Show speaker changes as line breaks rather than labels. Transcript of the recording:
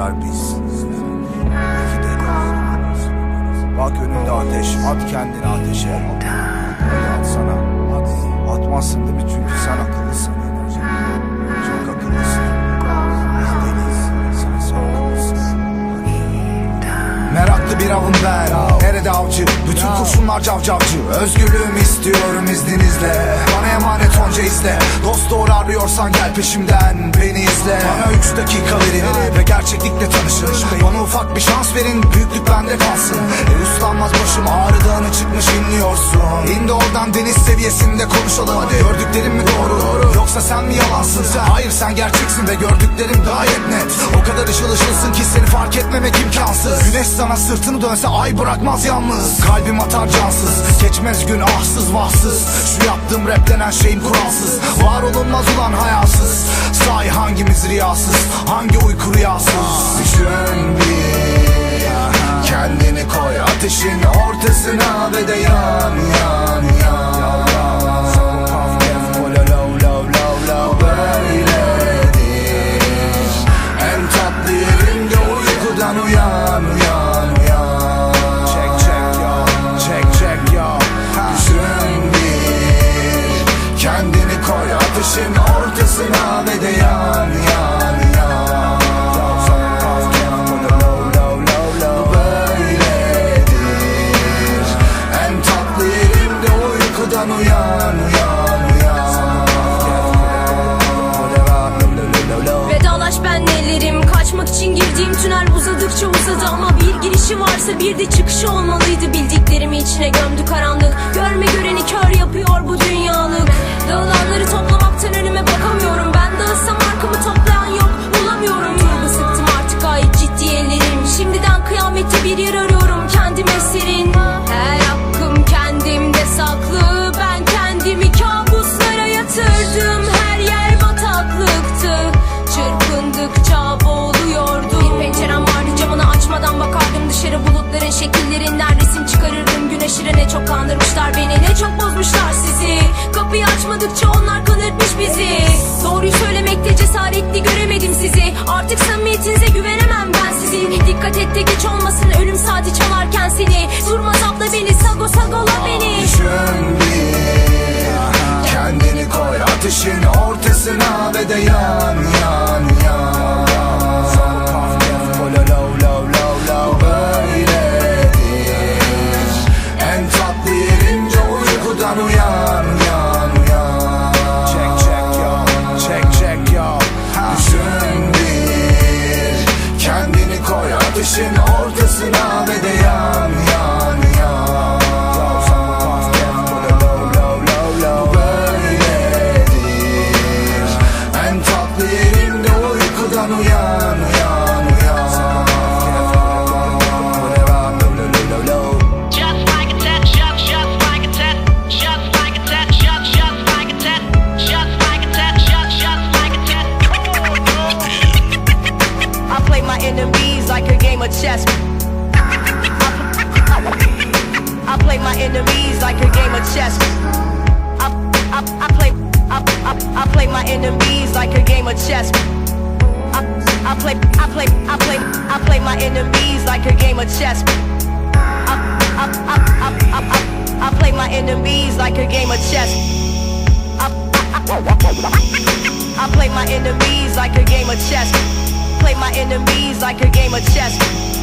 tekrar biz. Bak önünde ateş at kendini ateşe. At sana. At. Atmazsın değil mi? Çünkü sen akıllısın. Çok akıllısın. Biz Sen akıllısın Meraklı bir avım ben Avcı? Bütün kurşunlar cavcavcı. Özgürlüğümü istiyorum izninizle. Bana emanet onca izle. Dost doğru arıyorsan gel peşimden Beni izle. Bana üç dakika verin Ve Bana ufak bir şans verin Büyüklük bende kalsın. E uslanmaz başım ağrı dağını çıkmış inliyorsun. İndi oradan deniz seviyesinde konuşalım. Hadi gördüklerim mi doğru? Yoksa sen mi yalansın? Hayır sen gerçeksin ve gördüklerim gayet net. O kadar ışıl ışılsın ki seni fark etmemek imkansız. Güneş sana sırtını dönse ay bırakmaz yalnız. Kalbim atar cansız Geçmez gün ahsız vahsız. Şu yaptığım rap denen şeyim kuralsız. Var olunmaz ulan hayasız Say hangimiz riyasız Hangi uyku rüyasız? Düşün bir koy ateşin ortasına ve de yan yan yan. Kendini koy ateşin ortasına ve de yan
Vedalaş ben ellerim Kaçmak için girdiğim tünel uzadıkça uzadı Ama bir girişi varsa bir de çıkışı olmalıydı. Bildiklerimi içine gömdü karanlık. Görme göreni kör yapıyor bu dünyalık. Dağılanları toplamaktan kandırmışlar beni. Ne çok bozmuşlar sizi. Kapıyı açmadıkça onlar kanırtmış bizi. Doğruyu söylemekte cesaretli göremedim sizi. Artık samimiyetinize güvenemem ben sizin Dikkat et de geç olmasın ölüm saati çalarken seni. Durmaz abla beni sago sagola beni.
Düşün bir Kendini koy ateşin ortasına ve de
I play my enemies like a game of chess. I play my enemies like a game of chess. I, I, I play I, I, I play my enemies like a game of chess. I, play I play I play I play my enemies like a game of chess. I, I, I, I, I, I, I play my enemies like a game of chess. I, I, I, I play my enemies like a game of chess. Play my enemies like a game of chess.